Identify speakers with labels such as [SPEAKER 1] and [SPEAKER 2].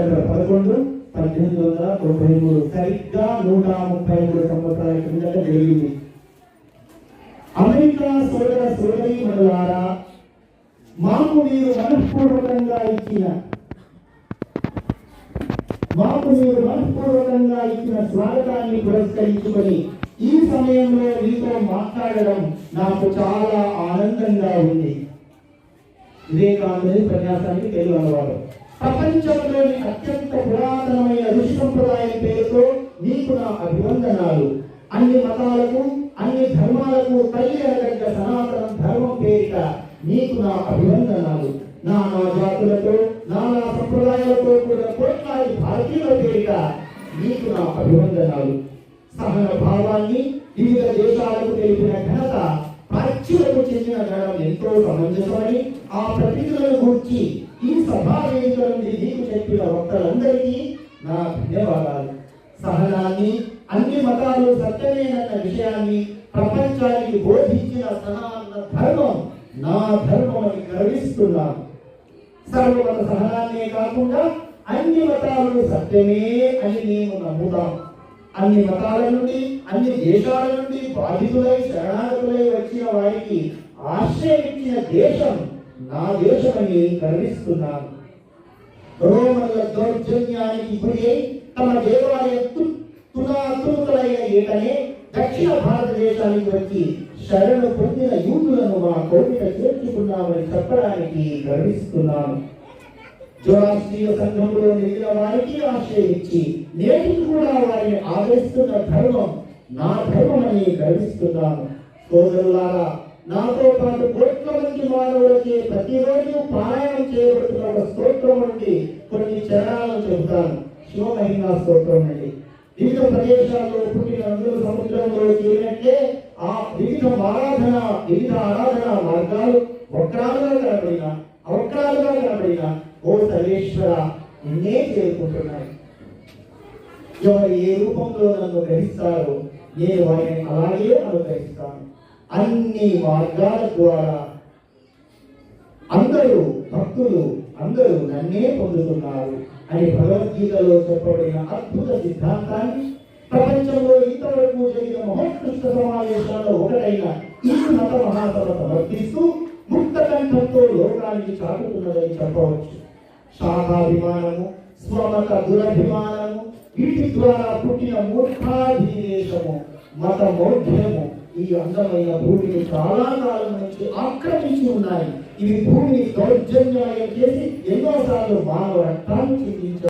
[SPEAKER 1] పదకొండు పద్దెనిమిది వందల తొంభై మూడు. సరిగ్గా నూట ముప్పై మూడు సంవత్సరాల కిందట జరిగింది. అమెరికా సోదర సోదరి మాకు మీరు మనస్పూర్వకంగా ఇచ్చిన మాకు మీరు మనస్పూర్వకంగా ఇచ్చిన స్వాగతాన్ని పురస్కరించుకొని ఈ సమయంలో మీతో మాట్లాడడం నాకు చాలా ఆనందంగా ఉంది. వివేకానంద ప్రన్యాసానికి తెలుగు అన్నవాడు ప్రపంచంలోని అత్యంత పురాతనమైన ఋషి సంప్రదాయం పేరుతో నీకు నా అభివందనాలు. అన్ని మతాలకు అన్ని ధర్మాలకు తల్లి అనగడ్డ సనాతన ధర్మం పేరిట నీకు నా అభివందనాలు. నానా జాతులతో నానా సంప్రదాయాలతో కూడా కోట్లాది భారతీయుల పేరిట నీకు నా అభివందనాలు. సహన భావాన్ని వివిధ దేశాలకు తెలిపిన ఘనత ప్రాచ్యులకు చెందిన గణం ఎంతో సమంజసమని ఆ ప్రతినిధులను గురించి ఈ నుండి నీకు చెప్పిన వక్తలందరికీ నా ధన్యవాదాలు. సహనాన్ని అన్ని మతాలు సత్యమేనన్న విషయాన్ని ప్రపంచానికి బోధించిన సనాతన ధర్మం నా ధర్మం అని గర్విస్తున్నాను. సర్వమత సహనాన్నే కాకుండా అన్ని మతాలు సత్యమే అని మేము నమ్ముతాం అన్ని మతాల నుండి అన్ని దేశాల నుండి బాధితులై శరణాగతులై వచ్చిన వారికి ఆశ్రయమిచ్చిన దేశం నా దేశమని గర్విస్తున్నాను రోమన్ల దౌర్జన్యానికి గురి తమ దేవాలయ తులాతులైన ఏటనే దక్షిణ భారతదేశానికి వచ్చి శరణు పొందిన యూదులను మా కోరిక చేర్చుకున్నామని చెప్పడానికి గర్విస్తున్నాను జోరాస్ట్రీయ సంఘంలో మిగిలిన వారికి ఆశ్రయించి నేటికి కూడా వారిని ఆదరిస్తున్న ధర్మం నా ధర్మమని గర్విస్తున్నాను సోదరులారా నాతో పాటు కోట్ల మంది మానవులకి ప్రతిరోజు పారాయణం చేయబడుతున్న ఒక స్తోత్రం నుండి కొన్ని చరణాలను చెబుతాను. శివమహిమ స్తోత్రం నుండి వివిధ ప్రదేశాల్లో పుట్టిన అందరూ సముద్రంలో చేరినట్లే ఆ వివిధ ఆరాధన వివిధ ఆరాధన మార్గాలు వక్రాలుగా కనబడిన అవక్రాలుగా కనబడిన ఓ సర్వేశ్వర నిన్నే చేరుకుంటున్నాయి. ఎవరు ఏ రూపంలో నన్ను గ్రహిస్తారో నేను వారిని అలాగే అనుగ్రహిస్తాను. అన్ని మార్గాల ద్వారా అందరూ భక్తులు అందరూ నన్నే పొందుతున్నారు అని భగవద్గీతలో చెప్పబడిన అద్భుత సిద్ధాంతాన్ని ప్రపంచంలో ఇంతవరకు జరిగిన మహోత్కృష్ట సమావేశాల్లో ఒకటైన ఈ మత మహాసభ సమర్థిస్తూ ముక్త కంఠంతో లోకానికి చాటుతున్నదని చెప్పవచ్చు. శాఖాభిమానము స్వమత దురభిమానము వీటి ద్వారా పుట్టిన మూర్ఖాధివేశము మత మౌఢ్యము ఈ అందమైన భూమిని చాలా కాలం నుంచి ఆక్రమించి ఉన్నాయి ఇవి భూమిని దౌర్జన్యాయం చేసి ఎన్నోసార్లు మానవ రక్తాన్ని చిందించారు